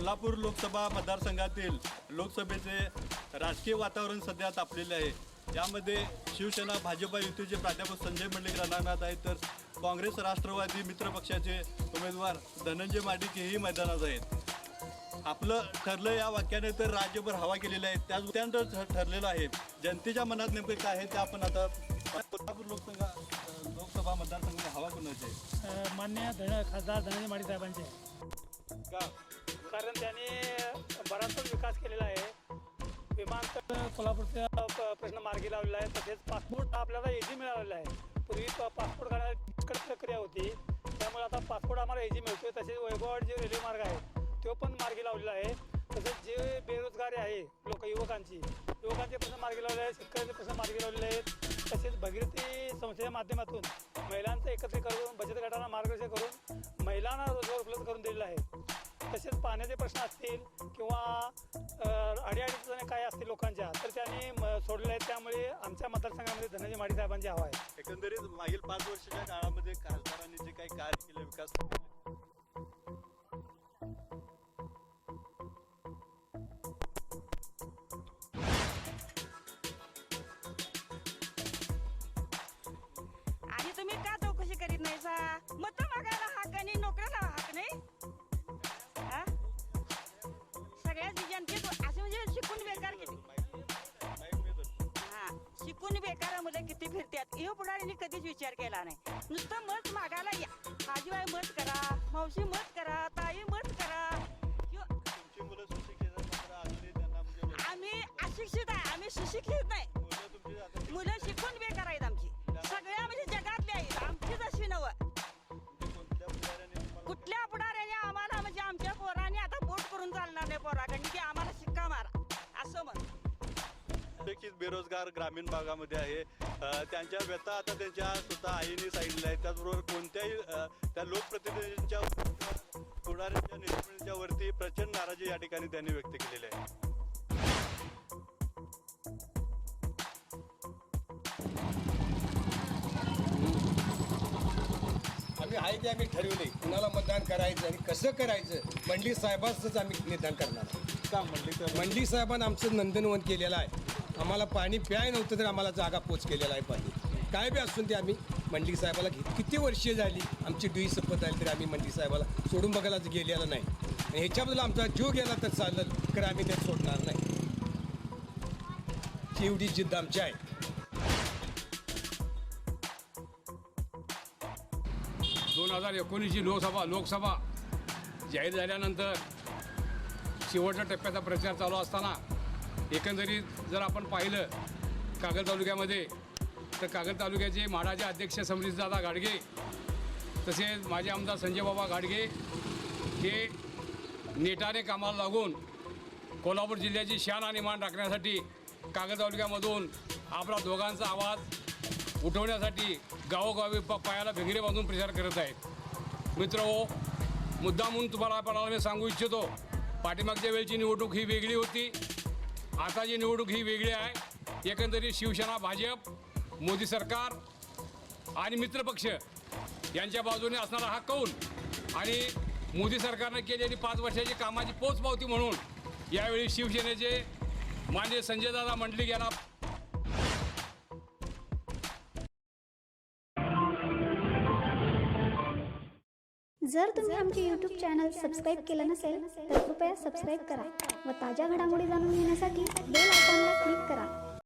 कोल्हापूर लोकसभा मतदारसंघातील लोकसभेचे राजकीय वातावरण सध्या तापलेले आहे. यामध्ये शिवसेना भाजपा युतीचे प्राध्यापक संजय मंडलिक रणांगणात आहेत. तर काँग्रेस राष्ट्रवादी मित्र पक्षाचे उमेदवार धनंजय माडिक हेही मैदानात आहेत. आपलं ठरलं या वाक्याने तर राज्यभर हवा केलेली आहे. त्याच त्यानंतर ठरलेलं आहे. जनतेच्या मनात नेमकं काय आहे ते आपण आता कोल्हापूर लोकसंघा लोकसभा मतदारसंघाची हवा कोणाची आहे? मान्य धन खासदार धनंजय माडी साहेबांचे. का? कारण त्याने बराचसा विकास केलेला आहे. विमानतळ कोल्हापूरचा प- प्रश्न मार्गी लावलेला आहे. तसेच पासपोर्ट आपल्याला एजी मिळालेला आहे. पूर्वी प- पासपोर्ट काढायला किचकट प्रक्रिया होती. त्यामुळे आता पासपोर्ट आम्हाला एजी मिळतोय. तसेच वैभववाड जे रेल्वे मार्ग आहे तो पण मार्गी लावलेला आहे. तसेच जे बेरोजगारी आहे लोक युवकांची युवकांचे प्रश्न मार्गी लावले आहेत. शेतकऱ्यांचे प्रश्न मार्गी लावलेले आहेत. तसेच भगीरथी संस्थेच्या माध्यमातून महिलांचं एकत्रित करून बचत गटांना मार्गदर्शन करून महिलांना रोजगार उपलब्ध करून दिलेला आहे. तसेच पाण्याचे प्रश्न असतील किंवा अडीअडचणी काय असतील लोकांच्या तर त्यांनी सोडले आहेत. त्यामुळे आमच्या मतदारसंघामध्ये धनंजय माडी साहेबांची हवा आहे. एकंदरीत मागील पाच वर्षाच्या काळामध्ये खासदारांनी जे काही कार्य केलं विकास फिरतात पुढाऱ्यांनी कधीच विचार केला नाही. नुसतं मत मागायला या. आजीबाई मत करा मावशी मत करा ताई मत करा. म्हणजे आम्ही अशिक्षित आहे आम्ही सुशिक्षित नाही. मुलं शिकून बेकार बेरोजगार ग्रामीण भागामध्ये आहे. त्यांच्या व्यथा आता त्यांच्या स्वतः आईने सांगितल्या आहेत त्याचबरोबर कोणत्याही त्या लोकप्रतिनिधींच्या पुढाऱ्यांच्या नेतृत्वाच्या वरती प्रचंड नाराजी या ठिकाणी त्यांनी व्यक्त केलेली आहे. आम्ही आहे ते आम्ही ठरवले. कुणाला मतदान करायचं आणि कसं करायचं मंडली साहेबांचंच आम्ही निदान करणार का तर मंडली साहेबांनी आमचं नंदनवन केलेलं आहे. आम्हाला पाणी प्याय नव्हतं तर आम्हाला जागा पोच केलेला आहे पाणी. काय बी असून ते आम्ही मंडळी साहेबाला घेत किती वर्षे झाली आमची डुई संपत झाली तरी आम्ही मंडळी साहेबाला सोडून बघायला गेलेला नाही. आणि ह्याच्याबद्दल आमचा जीव गेला तर चालेल तर आम्ही ते सोडणार नाही. एवढी जिद्द आमची आहे. दोन हजार एकोणीसची लोकसभा लोकसभा जाहीर झाल्यानंतर शेवटच्या टप्प्याचा प्रचार चालू असताना एकंदरीत जर आपण पाहिलं कागल तालुक्यामध्ये तर कागल तालुक्याचे म्हाडाचे अध्यक्ष समरीशदादा गाडगे तसेच माजी आमदार संजय बाबा गाडगे हे नेटाने कामाला लागून कोल्हापूर जिल्ह्याची शान आणि मान राखण्यासाठी कागल तालुक्यामधून आपला दोघांचा आवाज उठवण्यासाठी गावोगावी प पायाला भिंगरे बांधून प्रचार करत आहेत. मित्र हो मुद्दा म्हणून तुम्हाला आपल्याला मी सांगू इच्छितो पाठीमागच्या वेळची निवडणूक ही वेगळी होती. आताची निवडणूक ही वेगळी आहे. एकंदरीत शिवसेना भाजप मोदी सरकार आणि मित्रपक्ष यांच्या बाजूने असणारा हा कौल आणि मोदी सरकारनं केलेली पाच वर्षाची कामाची पोचपावती म्हणून यावेळी शिवसेनेचे मान्य संजयदादा मंडलिक यांना जर तुम्ही आमचे यूट्यूब चॅनल सबस्क्राईब केलं नसेल तर कृपया सबस्क्राईब करा. व ताज्या घडामोडी जाणून घेण्यासाठी बेल आयकॉनला क्लिक करा.